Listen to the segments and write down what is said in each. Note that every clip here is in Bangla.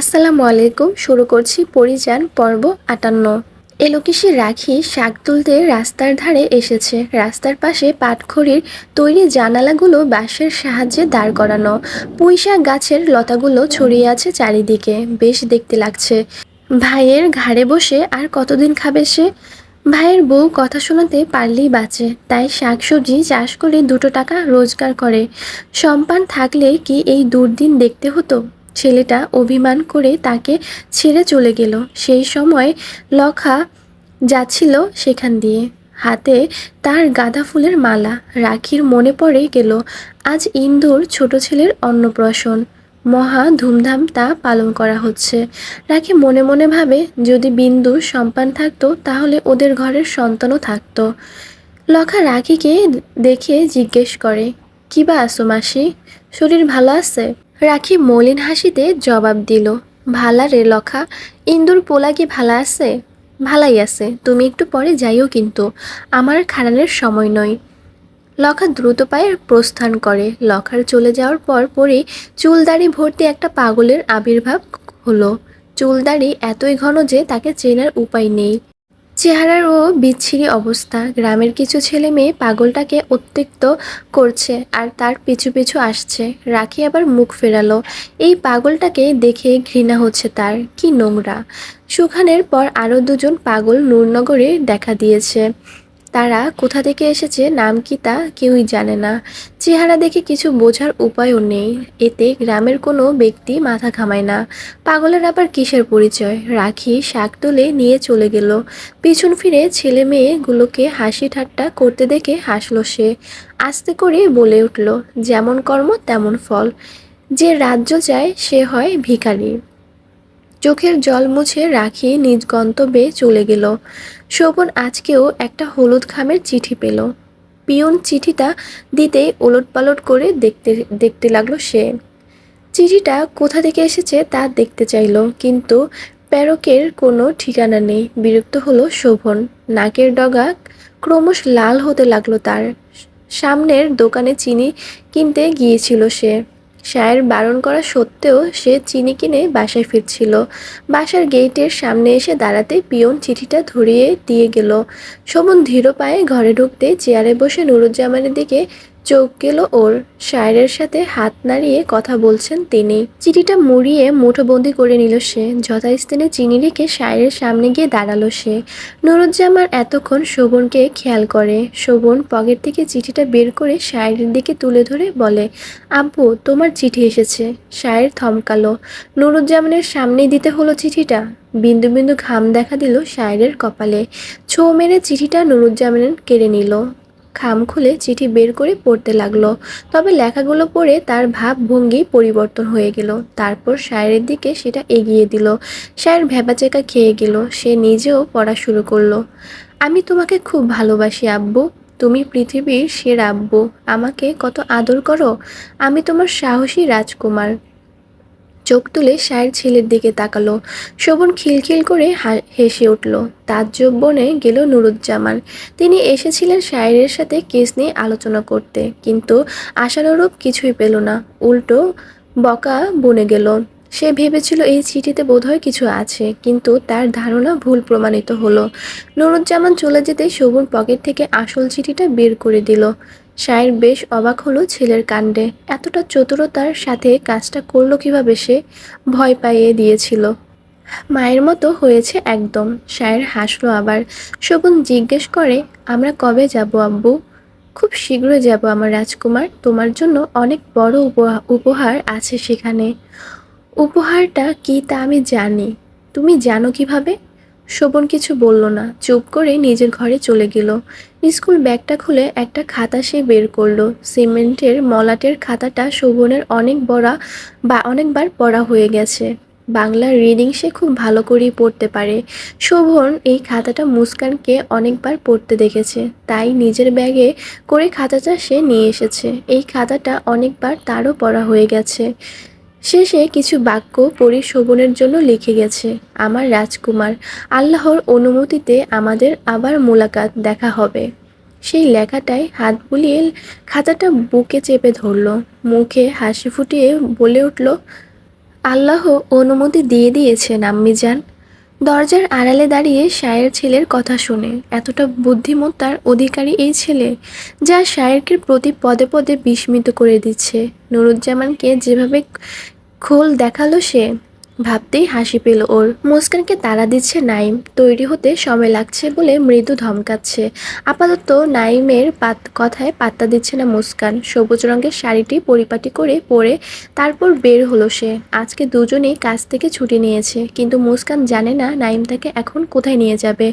আসসালামু আলাইকুম, শুরু করছি পরিযান পর্ব আটান্ন। এলোকেশে রাখি শাক তুলতে রাস্তার ধারে এসেছে। রাস্তার পাশে পাটখড়ির তৈরি জানালাগুলো বাঁশের সাহায্যে দাঁড় করানো। পুঁইশাক গাছের লতাগুলো ছড়িয়ে আছে চারিদিকে, বেশ দেখতে লাগছে। ভাইয়ের ঘাড়ে বসে আর কতদিন খাবে সে? ভাইয়ের বউ কথা শোনাতে পারলেই বাঁচে, তাই শাকসবজি চাষ করে দুটো টাকা রোজগার করে। সম্পান থাকলে কি এই দুর্দিন দেখতে হতো? ছেলেটা অভিমান করে তাকে ছেড়ে চলে গেল। সেই সময় লখা যাচ্ছিল সেখান দিয়ে। হাতে তার গাঁদা ফুলের মালা। রাখির মনে পড়ে গেল, আজ ইন্দুর ছোট ছেলের অন্নপ্রাশন। মহা ধুমধাম তা পালন করা হচ্ছে। রাখি মনে মনে ভাবে, যদি বিন্দু সম্পান থাকতো, তাহলে ওদের ঘরের সন্তানও থাকতো। লখা রাখিকে দেখে জিজ্ঞেস করে, কি বা আসো মাসি? শরীর ভালো আছে? রাখি মলিন হাসিতে জবাব দিল ভালা রে লখা, ইন্দুর পোলা কি ভালা আছে? ভালাই আছে, তুমি একটু পরে যাইও কিন্তু, আমার খাড়ানোর সময় নয়। লখা দ্রুত পায়ে প্রস্থান করে, লখার চলে যাওয়ার পর পরই চুলদাড়ি ভর্তি একটা পাগলের আবির্ভাব হলো। চুলদাড়ি এতই ঘন যে তাকে চেনার উপায় নেই। চেহারার ও বিচ্ছিরি অবস্থা। গ্রামের কিছু ছেলে মেয়ে পাগলটাকে অত্যক্ত করছে আর তার পিছু পিছু আসছে। রাখি আবার মুখ ফেরালো। এই পাগলটাকে দেখে ঘৃণা হচ্ছে তার। কি নোংরা। সুখানের পর আরও দুজন পাগল নূরনগরে দেখা দিয়েছে। তারা কোথা থেকে এসেছে নাম কি তা কেউই জানে না। চেহারা দেখে কিছু বোঝার উপায়ও নেই। এতে গ্রামের কোনো ব্যক্তি মাথা ঘামায় না। পাগলের আবার কিসের পরিচয়? রাখি শাক তুলে নিয়ে চলে গেল। পিছন ফিরে ছেলে মেয়েগুলোকে হাসি ঠাট্টা করতে দেখে হাসলো সে। আস্তে করে বলে উঠল, যেমন কর্ম তেমন ফল। যে রাজ্য চায় সে হয় ভিখারি। চোখের জল মুছে রাখি নিজ গন্তব্যে চলে গেল। শোভন আজকেও একটা হলুদ খামের চিঠি পেল। পিয়ন চিঠিটা দিতেই ওলট পালট করে দেখতে দেখতে লাগল সে। চিঠিটা কোথা থেকে এসেছে তা দেখতে চাইল, কিন্তু প্যারকের কোনো ঠিকানা নেই। বিরক্ত হলো শোভন। নাকের ডগা ক্রমশ লাল হতে লাগল তার। সামনের দোকানে চিনি কিনতে গিয়েছিল সে। সায়ের বারণ করা সত্ত্বেও সে চিনি কিনে বাসায় ফিরছিল। বাসার গেটের সামনে এসে দাঁড়াতে পিয়ন চিঠিটা ধরিয়ে দিয়ে গেল। শোভন ধীর পায়ে ঘরে ঢুকতে চেয়ারে বসে নুরুজ্জামানের দিকে চোখ গেল ওর। শায়ের সাথে হাত নাড়িয়ে কথা বলছেন তিনি। চিঠিটা মুড়িয়ে মুঠোবন্দি করে নিল সে। যথাস্থানে চিনি রেখে শায়ের সামনে গিয়ে দাঁড়াল সে। নুরুজ্জামান এতক্ষণ শোভনকে খেয়াল করে। শোভন পকেট থেকে চিঠিটা বের করে শায়ের দিকে তুলে ধরে বলে, আব্বু, তোমার চিঠি এসেছে। শায়ের থমকালো। নুরুজ্জামানের সামনেই দিতে হলো চিঠিটা। বিন্দু বিন্দু ঘাম দেখা দিল শায়ের কপালে। ছো মেরে চিঠিটা নুরুজ্জামানের কেড়ে নিল। খাম খুলে চিঠি বের করে পড়তে লাগল। তবে লেখাগুলো পড়ে তার ভাব ভঙ্গি পরিবর্তন হয়ে গেল। তারপর শায়ের দিকে সেটা এগিয়ে দিল। শায়ের ভেবাচেকা খেয়ে গেল। সে নিজেও পড়া শুরু করল। আমি তোমাকে খুব ভালোবাসি, আব্বু। তুমি পৃথিবীর সেরা আব্বু। আমাকে কত আদর করো। আমি তোমার সাহসী রাজকুমার। চোখ তুলে শায়ের ছেলের দিকে তাকালো। শোভন খিলখিল করে হেসে উঠল। তাজ্জব বনে গেল নুরুজ্জামান। তিনি এসেছিলেন শায়ের সাথে কেস নিয়ে আলোচনা করতে, কিন্তু আশানুরূপ কিছুই পেল না। উল্টো বকা বনে গেল। সে ভেবেছিল এই চিঠিতে বোধহয় কিছু আছে, কিন্তু তার ধারণা ভুল প্রমাণিত হলো। নুরুজ্জামান চলে যেতে শোভন পকেট থেকে আসল চিঠিটা বের করে দিল। শায়ের বেশ অবাক হলো ছেলের কাণ্ডে। এতটা চতুরতার সাথে কাজটা করল কীভাবে সে? ভয় পাইয়ে দিয়েছিল। মায়ের মতো হয়েছে একদম। শায়ের হাসলো আবার। শোভন জিজ্ঞেস করে, আমরা কবে যাব আব্বু? খুব শীঘ্রই যাব আমার রাজকুমার। তোমার জন্য অনেক বড় উপহার আছে সেখানে। উপহারটা কি তা আমি জানি। তুমি জানো কীভাবে? শোভন কিছু বলল না, চুপ করে নিজের ঘরে চলে গেল। স্কুল ব্যাগটা খুলে একটা খাতা সে বের করল। সিমেন্টের মলাটের খাতাটা শোভনের অনেক বড়া বা অনেকবার পড়া হয়ে গেছে। বাংলার রিডিং সে খুব ভালো করেই পড়তে পারে। শোভন এই খাতাটা মুস্কানকে অনেকবার পড়তে দেখেছে। তাই নিজের ব্যাগে করে খাতাটা সে নিয়ে এসেছে। এই খাতাটা অনেকবার তারও পড়া হয়ে গেছে। শেষে কিছু বাক্য পরি শোভনের জন্য লিখে গেছে, আমার রাজকুমার, আল্লাহর অনুমতিতে আমাদের আবার মোলাকাত দেখা হবে। সেই লেখাটায় হাত বুলিয়ে খাতাটা বুকে চেপে ধরল, মুখে হাসি ফুটিয়ে বলে উঠল, আল্লাহ অনুমতি দিয়ে দিয়েছেন আম্মিজান দরজার আড়ালে দাঁড়িয়ে শায়ের ছেলের কথা শুনে। এতটা বুদ্ধিমত্তার অধিকারী এই ছেলে যা শায়েরকে প্রতি পদে পদে বিস্মিত করে দিচ্ছে। নুরুজ্জামানকে যেভাবে খোল দেখাল সে ভাবতেই হাসি পেল ওর। মুস্কানকে তাড়া দিচ্ছে নাইম। তৈরি হতে সময় লাগছে বলে মৃদু ধমকাচ্ছে। আপাতত নাইমের পাত কথায় পাত্তা দিচ্ছে না মুস্কান। সবুজ রঙের শাড়িটি পরিপাটি করে পরে তারপর বের হলো সে। আজকে দুজনেই কাজ থেকে ছুটি নিয়েছে, কিন্তু মুস্কান জানে না নাইম তাকে এখন কোথায় নিয়ে যাবে।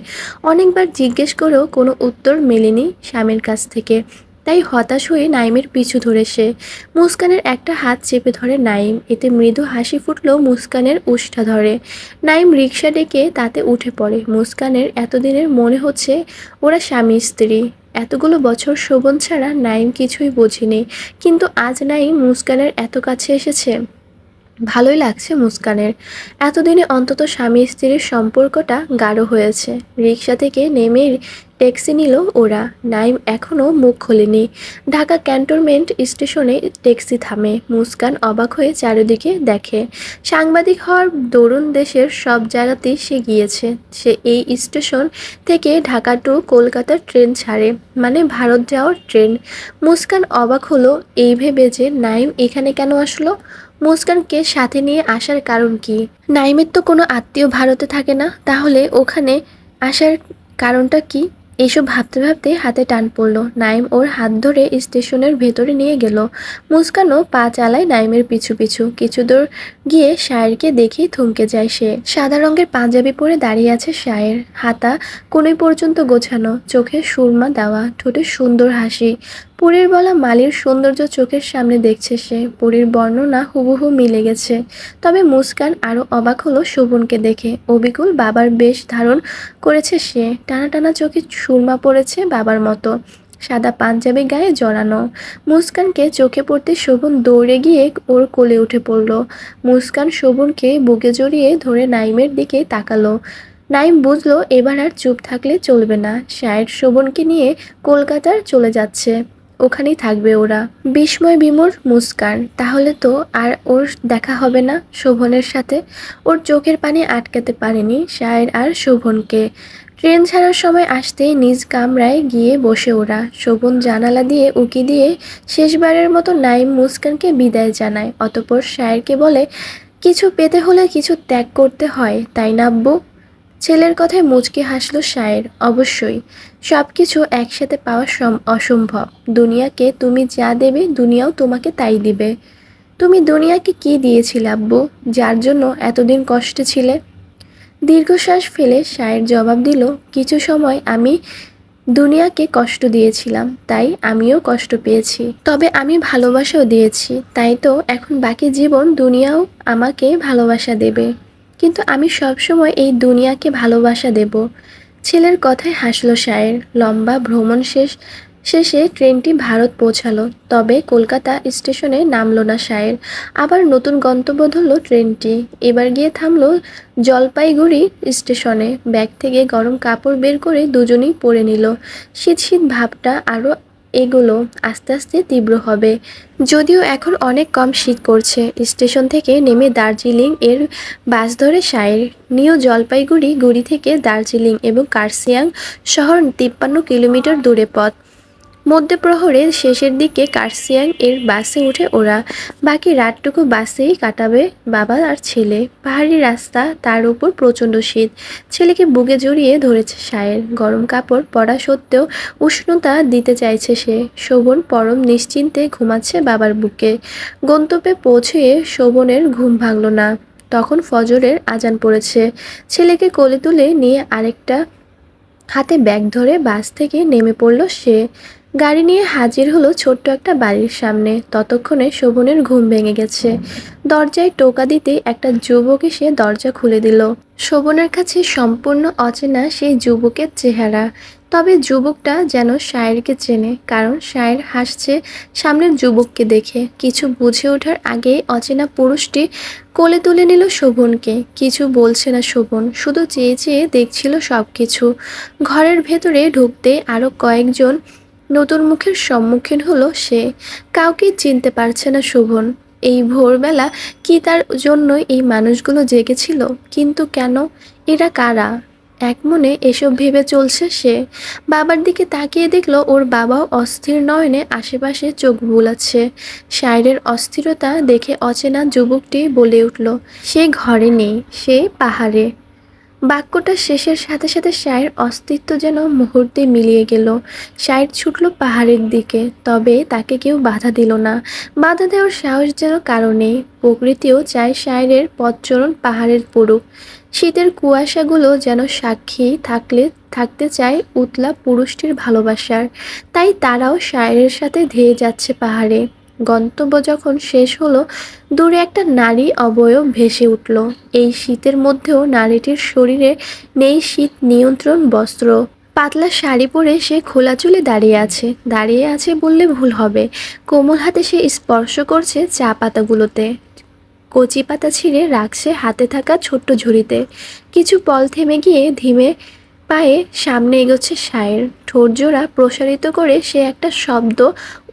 অনেকবার জিজ্ঞেস করেও কোনো উত্তর মেলেনি স্বামীর কাছ থেকে। তাই হতাশ হয়ে নাইমের পিছু ধরে সে। মুস্কানের একটা হাত চেপে ধরে নাইম এতে মৃদু হাসি ফুটলেও মুস্কানের উষ্ঠা ধরে। নাইম রিক্সা ডেকে তাতে উঠে পড়ে। মুস্কানের এতদিনের মনে হচ্ছে ওরা স্বামী, স্ত্রী। এতগুলো বছর শোভন ছাড়া নাইম কিছুই বোঝেনি। কিন্তু আজ নাইম মুস্কানের এত কাছে এসেছে। ভালোই লাগছে মুস্কানের। এতদিনে অন্তত স্বামী স্ত্রীর সম্পর্কটা গাঢ় হয়েছে। রিক্সা থেকে নেমে ট্যাক্সি নিল ওরা। নাইম এখনও মুখ খোলেনি। ঢাকা ক্যান্টনমেন্ট স্টেশনে ট্যাক্সি থামে। মুস্কান অবাক হয়ে চারিদিকে দেখে। সাংবাদিক হওয়ার দরুন দেশের সব জায়গাতেই সে গিয়েছে। সে এই স্টেশন থেকে ঢাকা টু কলকাতার ট্রেন ছাড়ে মানে ভারত যাওয়ার ট্রেন। মুস্কান অবাক হলো, এই ভেবে যে নাইম এখানে কেন আসলো? মুস্কানকে সাথে নিয়ে আসার কারণ কি? নাইমের তো কোনো আত্মীয় ভারতে থাকে না, তাহলে ওখানে আসার কারণটা কি? এইসব ভাবতে ভাবতে হাতে টান পড়ল। নাইম ওর হাত ধরে স্টেশনের ভেতরে নিয়ে গেল। মুস্কানও পা চালায় নাইমের পিছু পিছু। কিছু দূর গিয়ে শায়েরকে দেখেই থমকে যায় সে। সাদা রঙের পাঞ্জাবি পরে দাঁড়িয়ে আছে শায়ের। হাতা কোনোই পর্যন্ত গোছানো। চোখে সুরমা দেওয়া। ঠোঁটে সুন্দর হাসি। পুরীর বলা মালির সৌন্দর্য চোখের সামনে দেখছে সে। পুরীর বর্ণনা হুবহু মিলে গেছে। তবে মুস্কান আরও অবাক হলো শোভনকে দেখে। অবিকুল বাবার বেশ ধারণ করেছে সে। টানা টানা চোখে সুরমা পড়েছে বাবার মতো। সাদা পাঞ্জাবি গায়ে জড়ানো। মুস্কানকে চোখে পড়তে শোভন দৌড়ে গিয়ে ওর কোলে উঠে পড়ল। মুস্কান শোভনকে বুকে জড়িয়ে ধরে নাইমের দিকে তাকালো। নাইম বুঝলো, এবার আর চুপ থাকলে চলবে না। শায়ের শোভনকে নিয়ে কলকাতার চলে যাচ্ছে। ওখানেই থাকবে ওরা। বিস্ময় বিমুর মুস্কান। তাহলে তো আর ওর দেখা হবে না শোভনের সাথে। ওর চোখের পানি আটকাতে পারেনি শায়ের আর শোভনকে। ট্রেন ছাড়ার সময় আসতেই নিজ কামরায় গিয়ে বসে ওরা। শোভন জানালা দিয়ে উকি দিয়ে শেষবারের মতো নাইম মুস্কানকে বিদায় জানায়। অতপর শায়েরকে বলে, কিছু পেতে হলে কিছু ত্যাগ করতে হয়, তাই না আব্বু? ছেলের কথায় মুচকি হাসলো শায়ের। অবশ্যই সব কিছু একসাথে পাওয়া অসম্ভব। দুনিয়াকে তুমি যা দেবে, দুনিয়াও তোমাকে তাই দিবে। তুমি দুনিয়াকে কি দিয়েছিলে, আব্বু? যার জন্য এতদিন কষ্টে ছিলে? দীর্ঘশ্বাস ফেলে শায়ের জবাব দিল, কিছু সময় আমি দুনিয়াকে কষ্ট দিয়েছিলাম, তাই আমিও কষ্ট পেয়েছি। তবে আমি ভালোবাসাও দিয়েছি, তাই তো এখন বাকি জীবন দুনিয়াও আমাকে ভালোবাসা দেবে। কিন্তু আমি সবসময় এই দুনিয়াকে ভালোবাসা দেব। ছেলের কথায় হাসলো শায়ের। লম্বা ভ্রমণ শেষ, শেষে ট্রেনটি ভারত পৌঁছালো। তবে কলকাতা স্টেশনে নামলো না সায়ের আবার নতুন গন্তব্য ধরল ট্রেনটি। এবার গিয়ে থামলো জলপাইগুড়ি স্টেশনে। ব্যাগ থেকে গরম কাপড় বের করে দুজনেই পরে নিল। শীত শীত ভাবটা আরও এগুলো আস্তে আস্তে তীব্র হবে। যদিও এখন অনেক কম শীত করছে স্টেশন থেকে নেমে দার্জিলিং এর বাস ধরে সায়ের নিউ জলপাইগুড়ি, গুড়ি থেকে দার্জিলিং এবং কার্সিয়াং শহর তিপ্পান্ন কিলোমিটার দূরে পথ। মধ্যপ্রহরের শেষের দিকে কার্সিয়াং এর বাসে উঠে ওরা বাকি রাতটুকু বাসেই কাটাবে বাবা আর ছেলে। পাহাড়ি রাস্তা তার উপর প্রচণ্ড শীত। ছেলেকে বুকে জড়িয়ে ধরেছে সায়ের গরম কাপড় পরা সত্ত্বেও উষ্ণতা দিতে চাইছে সে। শোভন পরম নিশ্চিন্তে ঘুমাচ্ছে বাবার বুকে। গন্তব্যে পৌঁছে শোভনের ঘুম ভাঙল না। তখন ফজরের আজান পড়েছে। ছেলেকে কোলে তুলে নিয়ে আরেকটা হাতে ব্যাগ ধরে বাস থেকে নেমে পড়ল সে। গাড়ি নিয়ে হাজির হলো ছোট্ট একটা বাড়ির সামনে। ততক্ষণে শোভনের ঘুম ভেঙে গেছে। দরজায় টোকা দিতে একটা যুবক এসে দরজা খুলে দিল। শোভনের কাছে সম্পূর্ণ অচেনা সেই যুবকের চেহারা। তবে যুবকটা যেন শায়েরকে চেনে, কারণ শায়ের হাসছে সামনের যুবককে দেখে। কিছু বুঝে ওঠার আগে অচেনা পুরুষটি কোলে তুলে নিল শোভনকে। কিছু বলছে না শোভন, শুধু চেয়ে চেয়ে দেখছিল সব কিছু ঘরের ভেতরে ঢুকতে আরও কয়েকজন নতুন মুখের সম্মুখীন হলো সে। কাউকে চিনতে পারছে না শোভন। এই ভোরবেলা কি তার জন্য এই মানুষগুলো জেগেছিল? কিন্তু কেন? এরা কারা? এক মনে এসব ভেবে চলছে সে। বাবার দিকে তাকিয়ে দেখল ওর বাবাও অস্থির নয়নে আশেপাশে চোখ বুলাচ্ছে। শায়রের অস্থিরতা দেখে অচেনা যুবকটি বলে উঠল, সে ঘরে নেই, সে পাহাড়ে। বাক্যটা শেষের সাথে সাথে শায়ের অস্তিত্ব যেন মুহূর্তে মিলিয়ে গেল। শায়ের ছুটল পাহাড়ের দিকে, তবে তাকে কেউ বাধা দিল না। বাধা দেওয়ার সাহস যেন কারণে প্রকৃতিও চায় শায়ের পথচরণ পাহাড়ের পড়ুক শীতের কুয়াশাগুলো যেন সাক্ষী থাকলে, থাকতে চায় উতলা পুরুষটির ভালোবাসার। তাই তারাও শায়ের সাথে ধেয়ে যাচ্ছে পাহাড়ে। গন্তব্য যখন শেষ হলো, দূরে একটা নারী অবয়ব ভেসে উঠল। এই শীতের মধ্যেও নারীটির শরীরে নেই শীত নিয়ন্ত্রণ বস্ত্র। পাতলা শাড়ি পরে সে খোলা চুলে দাঁড়িয়ে আছে। দাঁড়িয়ে আছে বললে ভুল হবে। কোমল হাতে সে স্পর্শ করছে চা পাতাগুলোতে। কচি পাতা ছিঁড়ে রাখছে হাতে থাকা ছোট্ট ঝুড়িতে। কিছু পল থেমে গিয়ে ধীমে পায়ে সামনে এগোচ্ছে সায়ের ঠোঁট জোড়া প্রসারিত করে সে একটা শব্দ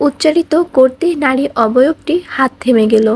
উচ্চারিত করতেই নারী অবয়বটি হাত থেমে গেল।